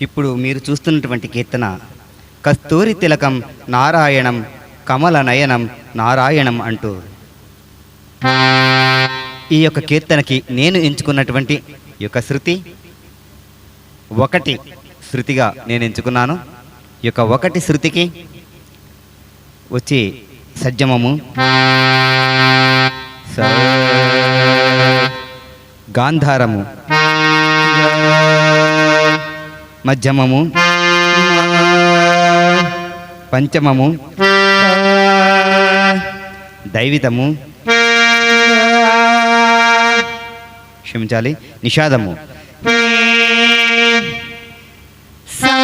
ఇప్పుడు మీరు చూస్తున్నటువంటి కీర్తన కస్తూరి తిలకం నారాయణం కమల నయనం నారాయణం అంటూ. ఈ యొక్క కీర్తనకి నేను ఎంచుకున్నటువంటి ఈ యొక్క శృతి ఒకటి శృతిగా నేను ఎంచుకున్నాను. ఈ యొక్క ఒకటి శృతికి వచ్చి సజ్జమము. గాంధారము. మధ్యమము పంచమము దైవితము క్షమించాలి నిషాదము సా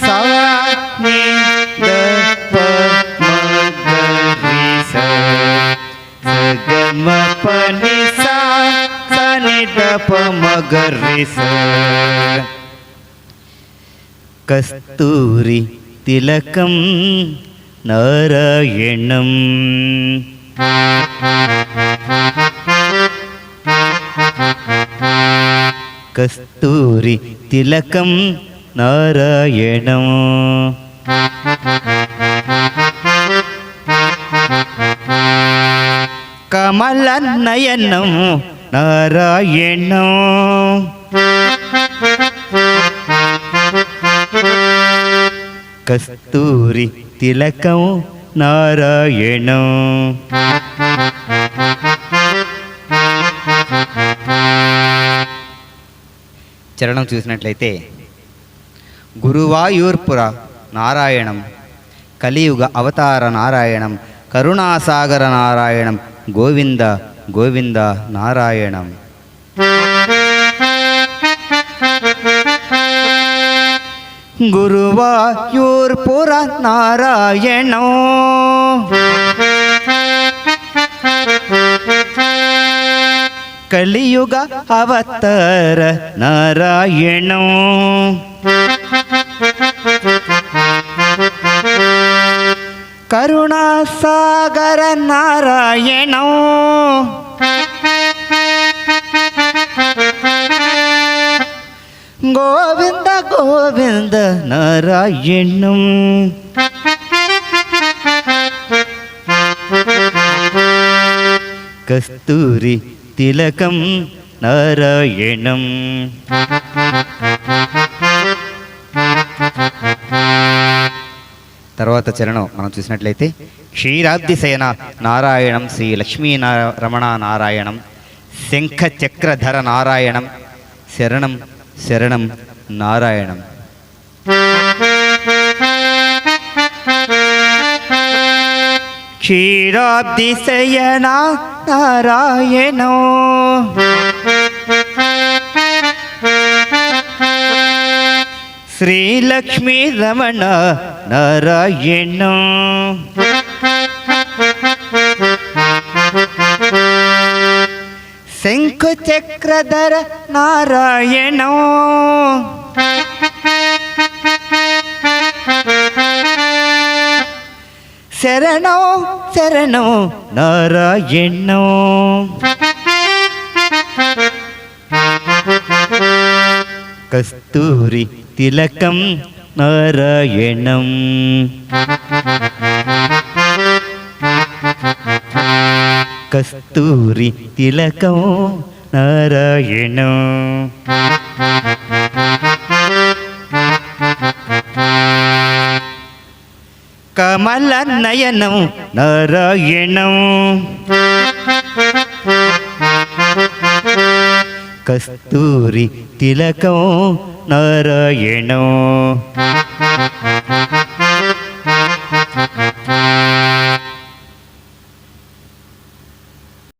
సా ని ద ప మ గ கஸ்தூரி திலகம் நாராயணம். கஸ்தூரி திலகம் நாராயணம். கமல நயனம் நாராயணம். కస్తూరి తిలకం నారాయణం. చరణం చూసినట్లయితే గురువాయూర్పుర నారాయణం కలియుగ అవతార నారాయణం కరుణాసాగర నారాయణం గోవింద గోవింద నారాయణం. గురువాయూర్పుర నారాయణం కలియుగ అవతార నారాయణం కరుణాసాగర నారాయణం గోవింద గోవింద నారాయణం. కస్తూరి తిలకం నారాయణం. తర్వాత చరణం మనం చూసినట్లయితే క్షీరాబ్దిశయన నారాయణం శ్రీ లక్ష్మీ రమణ నారాయణం శంఖ చక్రధర నారాయణం శరణం శరణం నారాయణం. క్షీరాబ్దిశయన నారాయణో. శ్రీలక్ష్మీ రమణ నారాయణ. శంఖు చక్రధర నారాయణ. శరణం శరణం నారాయణం కస్తూరి తిలకం నారాయణం కస్తూరి తిలకం నారాయణం కమల నయనం నారాయణం కస్తూరి తిలకం నారాయణం